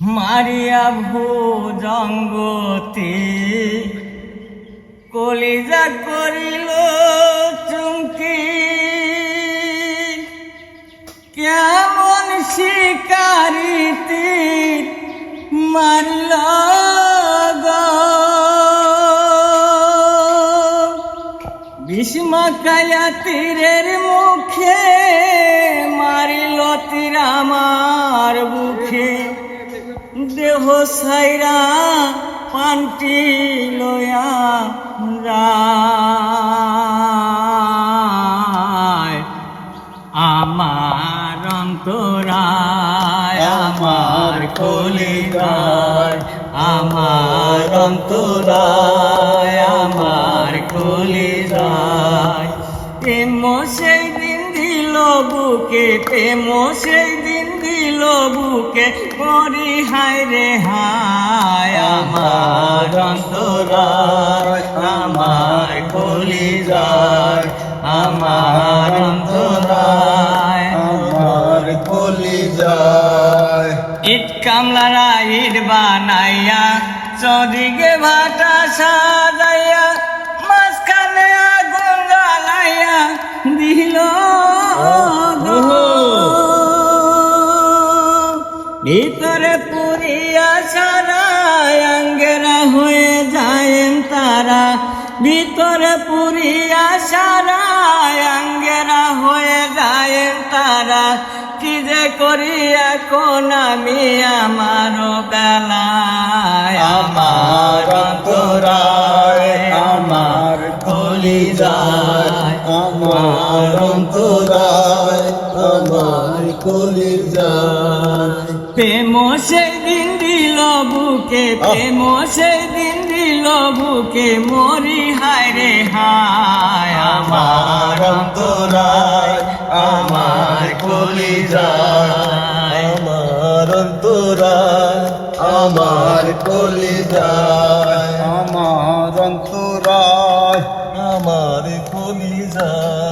মারিয়া ভুজঙ্গতি কলিজা করিল চুমকি। কেমন শিকারিতি মারল ভীষ্মকায়া তীরের মুখে মারিল তীর আমার। বুকে দেহ সাইরা পান্টি লয়া আমার অন্তরায়, আমার কলিদায় আমার অন্তরায়, আমার কলিদায় প্রেম সেই দিন দিল বুকে, প্রেম সেই দিন দিল বুকে মরি হায় রে হায় আমার অন্তরায় আমার কলিদায় আমার অন্তরায় আমার কলি যায় ইট কামলারা ইট বানাইয়া চদিকে ভাটা সাজাইয়া পুরিয়া সারা আঙ্গেরা হয়ে যায়েন তারা। ভিতরে পুরিয়া সারা আঙ্গেরা হয়ে যায়েন তারা। কি যে করি এখন আমি আমার বেলায়? আমার অন্তরায়, আমার কলি যায় আমার অন্তরায়, আমার কলি যায় প্রেম সেই দিন দিল বুকে প্রেম সেই দিন দিল বুকে মরি হায় রে হায় আমার আমার অন্তরায় আমার কলি যায় আমার অন্তরায় আমার কলি যায় আমার অন্তরায়। আমার কলি যায়